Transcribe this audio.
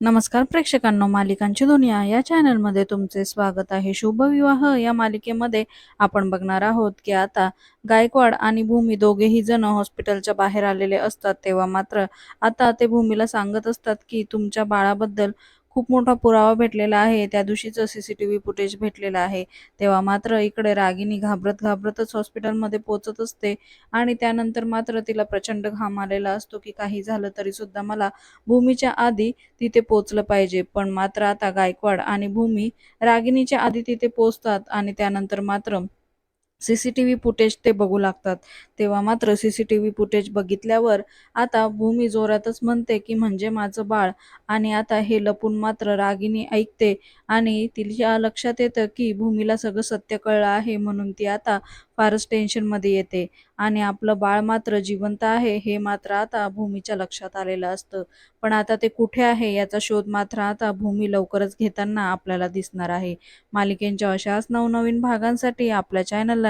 नमस्कार प्रेक्षकांनो मालिकांची दुनिया या चॅनलमध्ये तुमचे स्वागत आहे. शुभविवाह या मालिकेमध्ये आपण बघणार आहोत की आता गायकवाड आणि भूमी दोघेही जण हॉस्पिटलच्या बाहेर आलेले असतात. तेव्हा मात्र आता ते भूमीला सांगत असतात की तुमच्या बाळाबद्दल खूप मोठा पुरावा भेटलेला आहे. त्या दिवशीचं C C T V footage भेटलेलं आहे तेव्हा मात्र इकडे रागिनी घाबरत घाबरतच हॉस्पिटलमध्ये पोचत असते आणि त्यानंतर मात्र तिला प्रचंड घाम आलेला असतो की काही झालं तरी सुद्धा मला भूमीच्या आधी तिथे पोचलं पाहिजे. पण मात्र आता गायकवाड आणि भूमी रागिणीच्या आधी तिथे पोचतात आणि त्यानंतर मात्र C C T V footage ते बघू लागतात. तेव्हा मात्र C C T V footage बघितल्यावर आता भूमी जोरातच म्हणते की म्हणजे माझं बाळ. आणि आता हे लपून मात्र रागिनी ऐकते आणि तिच्या लक्षात येतं की भूमीला सगळं सत्य कळलं आहे म्हणून ती आता फारच टेन्शनमध्ये येते. आणि आपलं बाळ मात्र जिवंत आहे हे मात्र आता भूमीच्या लक्षात आलेलं असतं. पण आता ते कुठे आहे याचा शोध मात्र आता भूमी लवकरच घेताना आपल्याला दिसणार आहे. मालिकेंच्या अशाच नवनवीन भागांसाठी आपल्या चॅनलला